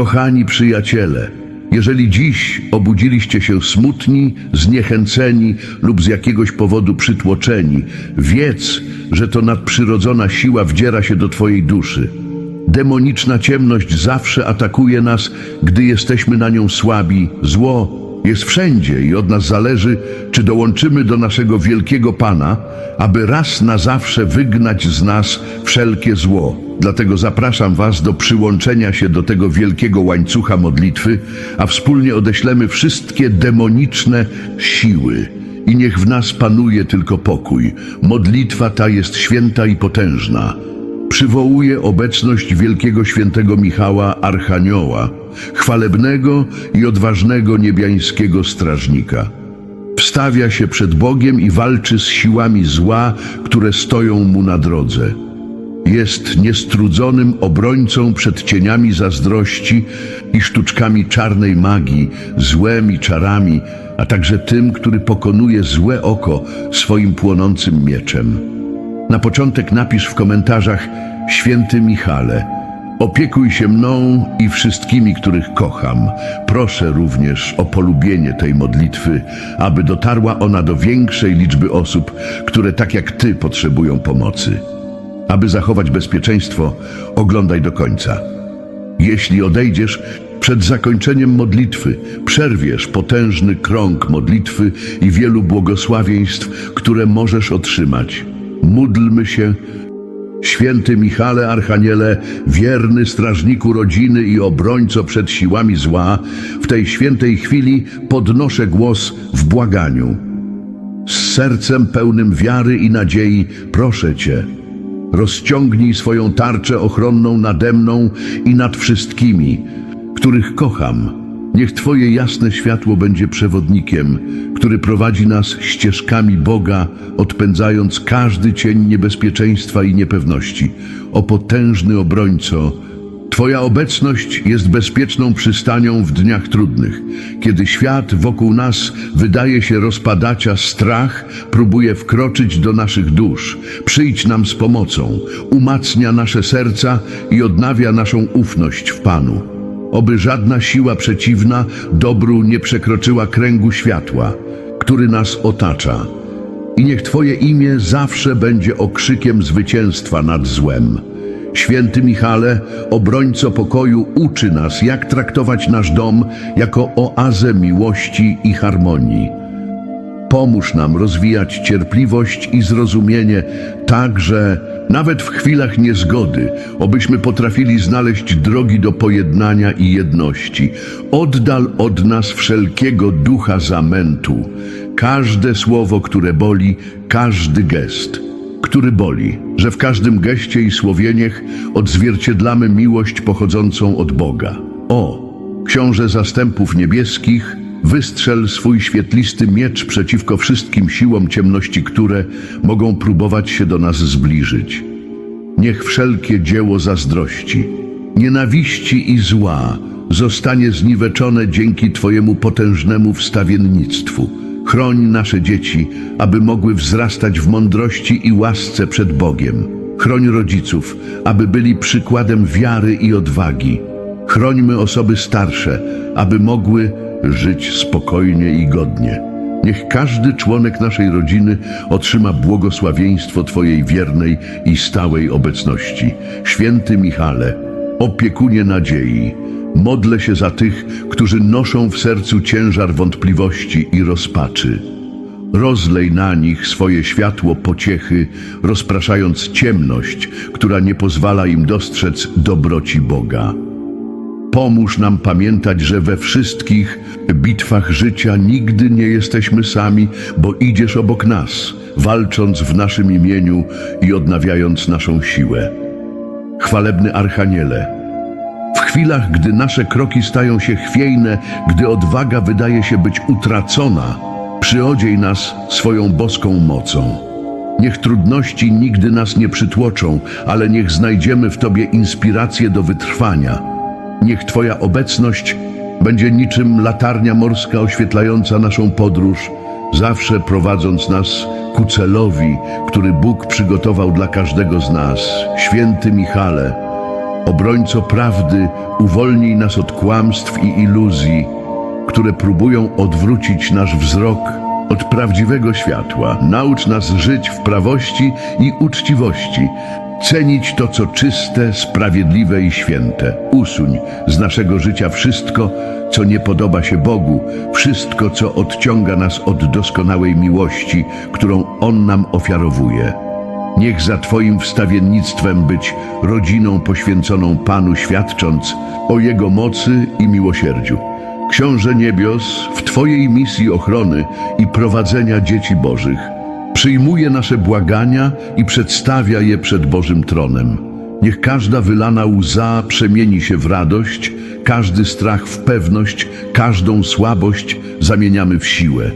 Kochani przyjaciele, jeżeli dziś obudziliście się smutni, zniechęceni lub z jakiegoś powodu przytłoczeni, wiedz, że to nadprzyrodzona siła wdziera się do Twojej duszy. Demoniczna ciemność zawsze atakuje nas, gdy jesteśmy na nią słabi. Zło jest wszędzie i od nas zależy, czy dołączymy do naszego wielkiego Pana, aby raz na zawsze wygnać z nas wszelkie zło. Dlatego zapraszam Was do przyłączenia się do tego wielkiego łańcucha modlitwy, a wspólnie odeślemy wszystkie demoniczne siły. I niech w nas panuje tylko pokój. Modlitwa ta jest święta i potężna. Przywołuje obecność wielkiego świętego Michała Archanioła, chwalebnego i odważnego niebiańskiego strażnika. Wstawia się przed Bogiem i walczy z siłami zła, które stoją mu na drodze. Jest niestrudzonym obrońcą przed cieniami zazdrości i sztuczkami czarnej magii, złem i czarami, a także tym, który pokonuje złe oko swoim płonącym mieczem. Na początek napisz w komentarzach Święty Michale, opiekuj się mną i wszystkimi, których kocham. Proszę również o polubienie tej modlitwy, aby dotarła ona do większej liczby osób, które tak jak Ty potrzebują pomocy. Aby zachować bezpieczeństwo, oglądaj do końca. Jeśli odejdziesz, przed zakończeniem modlitwy przerwiesz potężny krąg modlitwy i wielu błogosławieństw, które możesz otrzymać. Módlmy się, Święty Michale Archaniele, wierny strażniku rodziny i obrońco przed siłami zła, w tej świętej chwili podnoszę głos w błaganiu. Z sercem pełnym wiary i nadziei proszę Cię, rozciągnij swoją tarczę ochronną nade mną i nad wszystkimi, których kocham. Niech Twoje jasne światło będzie przewodnikiem, który prowadzi nas ścieżkami Boga, odpędzając każdy cień niebezpieczeństwa i niepewności. O potężny obrońco, Twoja obecność jest bezpieczną przystanią w dniach trudnych, kiedy świat wokół nas wydaje się rozpadać, a strach próbuje wkroczyć do naszych dusz. Przyjdź nam z pomocą, umacnia nasze serca i odnawia naszą ufność w Panu. Oby żadna siła przeciwna dobru nie przekroczyła kręgu światła, który nas otacza. I niech Twoje imię zawsze będzie okrzykiem zwycięstwa nad złem. Święty Michale, obrońco pokoju, uczy nas, jak traktować nasz dom jako oazę miłości i harmonii. Pomóż nam rozwijać cierpliwość i zrozumienie, tak że nawet w chwilach niezgody, obyśmy potrafili znaleźć drogi do pojednania i jedności. Oddal od nas wszelkiego ducha zamętu, każde słowo, które boli, każdy gest, który boli, że w każdym geście i słowieniech odzwierciedlamy miłość pochodzącą od Boga. O, książę zastępów niebieskich, Wystrzel swój świetlisty miecz przeciwko wszystkim siłom ciemności, które mogą próbować się do nas zbliżyć. Niech wszelkie dzieło zazdrości, nienawiści i zła zostanie zniweczone dzięki Twojemu potężnemu wstawiennictwu. Chroń nasze dzieci, aby mogły wzrastać w mądrości i łasce przed Bogiem. Chroń rodziców, aby byli przykładem wiary i odwagi. Chrońmy osoby starsze, aby mogły żyć spokojnie i godnie. Niech każdy członek naszej rodziny otrzyma błogosławieństwo Twojej wiernej i stałej obecności. Święty Michale, opiekunie nadziei, modlę się za tych, którzy noszą w sercu ciężar wątpliwości i rozpaczy. Rozlej na nich swoje światło pociechy, rozpraszając ciemność, która nie pozwala im dostrzec dobroci Boga. Pomóż nam pamiętać, że we wszystkich bitwach życia nigdy nie jesteśmy sami, bo idziesz obok nas, walcząc w naszym imieniu i odnawiając naszą siłę. Chwalebny Archaniele, w chwilach, gdy nasze kroki stają się chwiejne, gdy odwaga wydaje się być utracona, przyodziej nas swoją boską mocą. Niech trudności nigdy nas nie przytłoczą, ale niech znajdziemy w Tobie inspirację do wytrwania. Niech Twoja obecność będzie niczym latarnia morska oświetlająca naszą podróż, zawsze prowadząc nas ku celowi, który Bóg przygotował dla każdego z nas. Święty Michale, Obrońco prawdy, uwolnij nas od kłamstw i iluzji, które próbują odwrócić nasz wzrok od prawdziwego światła. Naucz nas żyć w prawości i uczciwości, cenić to, co czyste, sprawiedliwe i święte. Usuń z naszego życia wszystko, co nie podoba się Bogu, wszystko, co odciąga nas od doskonałej miłości, którą On nam ofiarowuje. Niech za Twoim wstawiennictwem być rodziną poświęconą Panu, świadcząc o Jego mocy i miłosierdziu. Książę Niebios, w Twojej misji ochrony i prowadzenia dzieci Bożych, przyjmuje nasze błagania i przedstawia je przed Bożym tronem. Niech każda wylana łza przemieni się w radość, każdy strach w pewność, każdą słabość zamieniamy w siłę.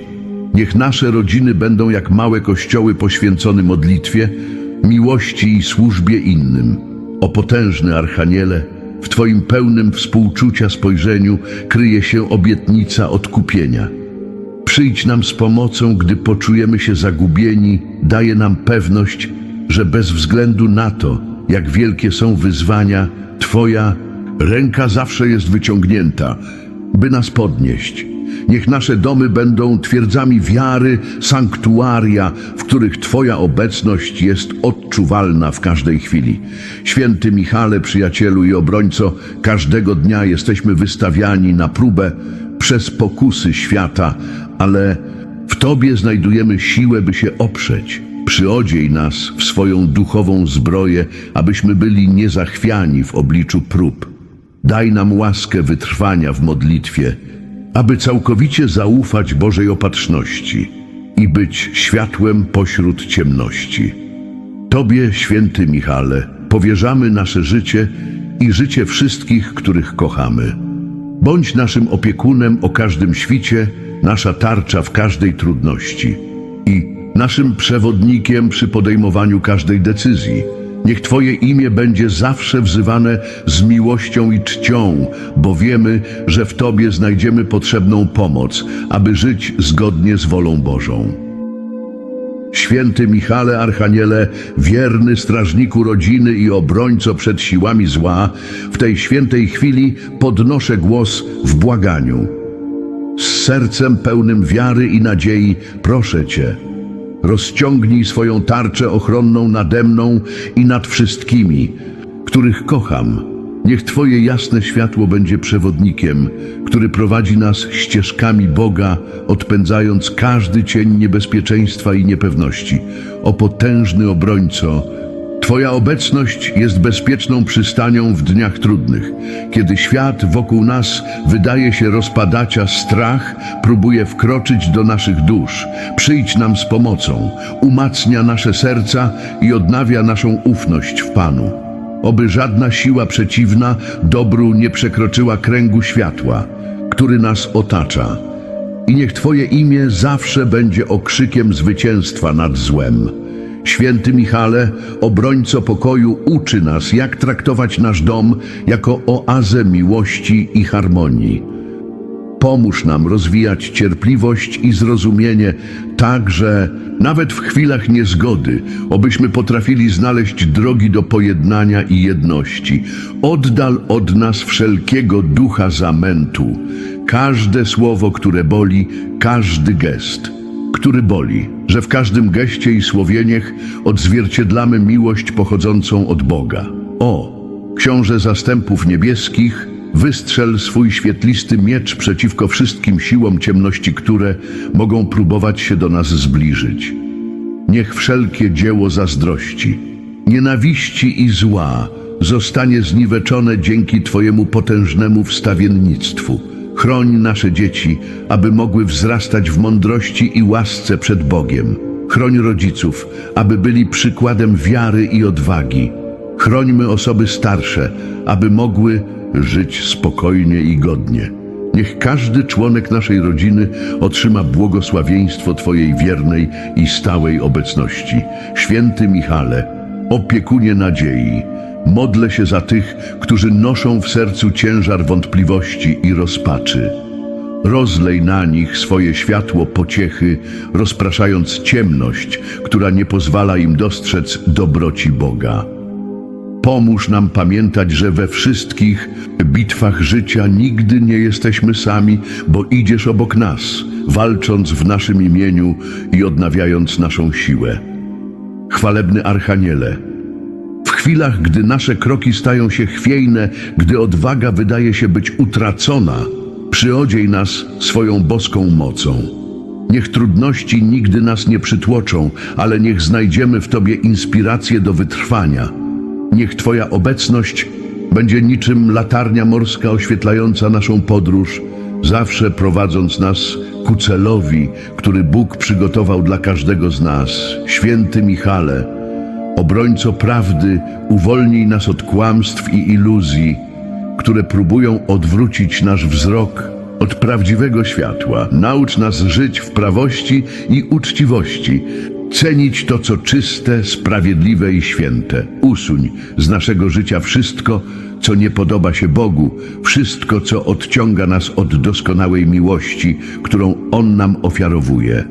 Niech nasze rodziny będą jak małe kościoły poświęcone modlitwie, miłości i służbie innym. O potężny Archaniele, w Twoim pełnym współczucia spojrzeniu kryje się obietnica odkupienia. Przyjdź nam z pomocą, gdy poczujemy się zagubieni, daje nam pewność, że bez względu na to, jak wielkie są wyzwania, Twoja ręka zawsze jest wyciągnięta, by nas podnieść. Niech nasze domy będą twierdzami wiary, sanktuaria, w których Twoja obecność jest odczuwalna w każdej chwili. Święty Michale, przyjacielu i obrońco, każdego dnia jesteśmy wystawiani na próbę przez pokusy świata, ale w Tobie znajdujemy siłę, by się oprzeć. Przyodziej nas w swoją duchową zbroję, abyśmy byli niezachwiani w obliczu prób. Daj nam łaskę wytrwania w modlitwie, aby całkowicie zaufać Bożej opatrzności i być światłem pośród ciemności. Tobie, święty Michale, powierzamy nasze życie i życie wszystkich, których kochamy. Bądź naszym opiekunem o każdym świcie, nasza tarcza w każdej trudności i naszym przewodnikiem przy podejmowaniu każdej decyzji. Niech Twoje imię będzie zawsze wzywane z miłością i czcią, bo wiemy, że w Tobie znajdziemy potrzebną pomoc, aby żyć zgodnie z wolą Bożą. Święty Michale Archaniele, wierny strażniku rodziny i obrońco przed siłami zła, w tej świętej chwili podnoszę głos w błaganiu. Z sercem pełnym wiary i nadziei proszę Cię, rozciągnij swoją tarczę ochronną nade mną i nad wszystkimi, których kocham. Niech Twoje jasne światło będzie przewodnikiem, który prowadzi nas ścieżkami Boga, odpędzając każdy cień niebezpieczeństwa i niepewności. O potężny obrońco, Twoja obecność jest bezpieczną przystanią w dniach trudnych. Kiedy świat wokół nas wydaje się rozpadać, a strach próbuje wkroczyć do naszych dusz, przyjdź nam z pomocą, umacnia nasze serca i odnawia naszą ufność w Panu. Oby żadna siła przeciwna dobru nie przekroczyła kręgu światła, który nas otacza. I niech Twoje imię zawsze będzie okrzykiem zwycięstwa nad złem. Święty Michale, obrońco pokoju, uczy nas, jak traktować nasz dom jako oazę miłości i harmonii. Pomóż nam rozwijać cierpliwość i zrozumienie, tak że nawet w chwilach niezgody, obyśmy potrafili znaleźć drogi do pojednania i jedności. Oddal od nas wszelkiego ducha zamętu, każde słowo, które boli, każdy gest, który boli, że w każdym geście i słowieniech odzwierciedlamy miłość pochodzącą od Boga. O, książę zastępów niebieskich, wystrzel swój świetlisty miecz przeciwko wszystkim siłom ciemności, które mogą próbować się do nas zbliżyć. Niech wszelkie dzieło zazdrości, nienawiści i zła zostanie zniweczone dzięki Twojemu potężnemu wstawiennictwu. Chroń nasze dzieci, aby mogły wzrastać w mądrości i łasce przed Bogiem. Chroń rodziców, aby byli przykładem wiary i odwagi. Chrońmy osoby starsze, aby mogły żyć spokojnie i godnie. Niech każdy członek naszej rodziny otrzyma błogosławieństwo Twojej wiernej i stałej obecności. Święty Michale, opiekunie nadziei, modlę się za tych, którzy noszą w sercu ciężar wątpliwości i rozpaczy. Rozlej na nich swoje światło pociechy, rozpraszając ciemność, która nie pozwala im dostrzec dobroci Boga. Pomóż nam pamiętać, że we wszystkich bitwach życia nigdy nie jesteśmy sami, bo idziesz obok nas, walcząc w naszym imieniu i odnawiając naszą siłę. Chwalebny Archaniele, chwilach, gdy nasze kroki stają się chwiejne, gdy odwaga wydaje się być utracona, przyodziej nas swoją boską mocą. Niech trudności nigdy nas nie przytłoczą, ale niech znajdziemy w Tobie inspirację do wytrwania. Niech Twoja obecność będzie niczym latarnia morska oświetlająca naszą podróż, zawsze prowadząc nas ku celowi, który Bóg przygotował dla każdego z nas. Święty Michale, Obrońco prawdy, uwolnij nas od kłamstw i iluzji, które próbują odwrócić nasz wzrok od prawdziwego światła. Naucz nas żyć w prawości i uczciwości, cenić to, co czyste, sprawiedliwe i święte. Usuń z naszego życia wszystko, co nie podoba się Bogu, wszystko, co odciąga nas od doskonałej miłości, którą On nam ofiarowuje.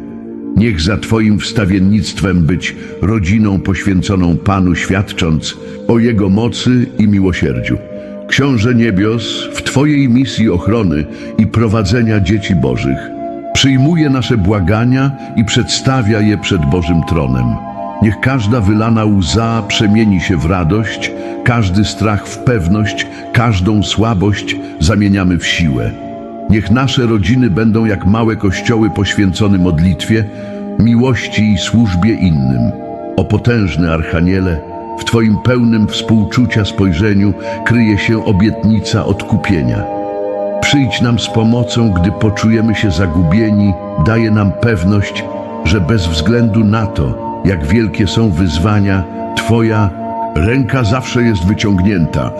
Niech za Twoim wstawiennictwem być rodziną poświęconą Panu, świadcząc o Jego mocy i miłosierdziu. Książę Niebios, w Twojej misji ochrony i prowadzenia dzieci Bożych, przyjmuje nasze błagania i przedstawia je przed Bożym tronem. Niech każda wylana łza przemieni się w radość, każdy strach w pewność, każdą słabość zamieniamy w siłę. Niech nasze rodziny będą jak małe kościoły poświęcone modlitwie, miłości i służbie innym. O potężny Archaniele, w Twoim pełnym współczucia spojrzeniu kryje się obietnica odkupienia. Przyjdź nam z pomocą, gdy poczujemy się zagubieni, daje nam pewność, że bez względu na to, jak wielkie są wyzwania, Twoja ręka zawsze jest wyciągnięta,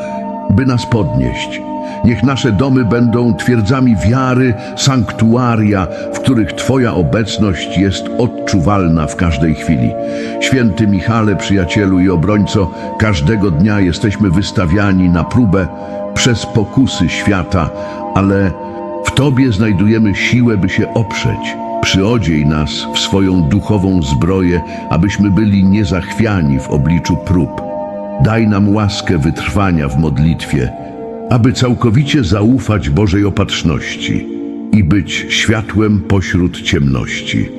by nas podnieść. Niech nasze domy będą twierdzami wiary, sanktuaria, w których Twoja obecność jest odczuwalna w każdej chwili. Święty Michale, przyjacielu i obrońco, każdego dnia jesteśmy wystawiani na próbę przez pokusy świata, ale w Tobie znajdujemy siłę, by się oprzeć. Przyodziej nas w swoją duchową zbroję, abyśmy byli niezachwiani w obliczu prób. Daj nam łaskę wytrwania w modlitwie, aby całkowicie zaufać Bożej opatrzności i być światłem pośród ciemności.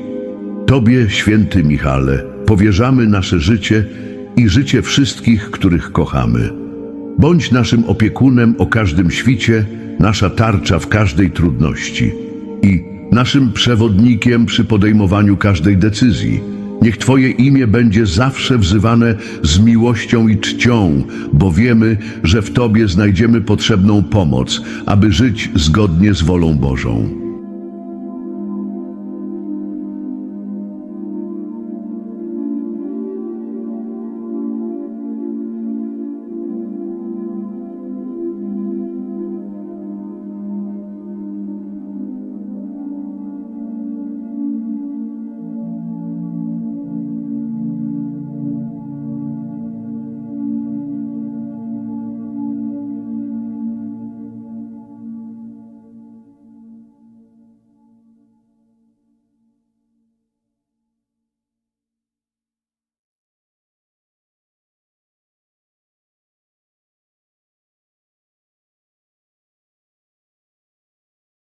Tobie, święty Michale, powierzamy nasze życie i życie wszystkich, których kochamy. Bądź naszym opiekunem o każdym świcie, nasza tarcza w każdej trudności i naszym przewodnikiem przy podejmowaniu każdej decyzji. Niech Twoje imię będzie zawsze wzywane z miłością i czcią, bo wiemy, że w Tobie znajdziemy potrzebną pomoc, aby żyć zgodnie z wolą Bożą.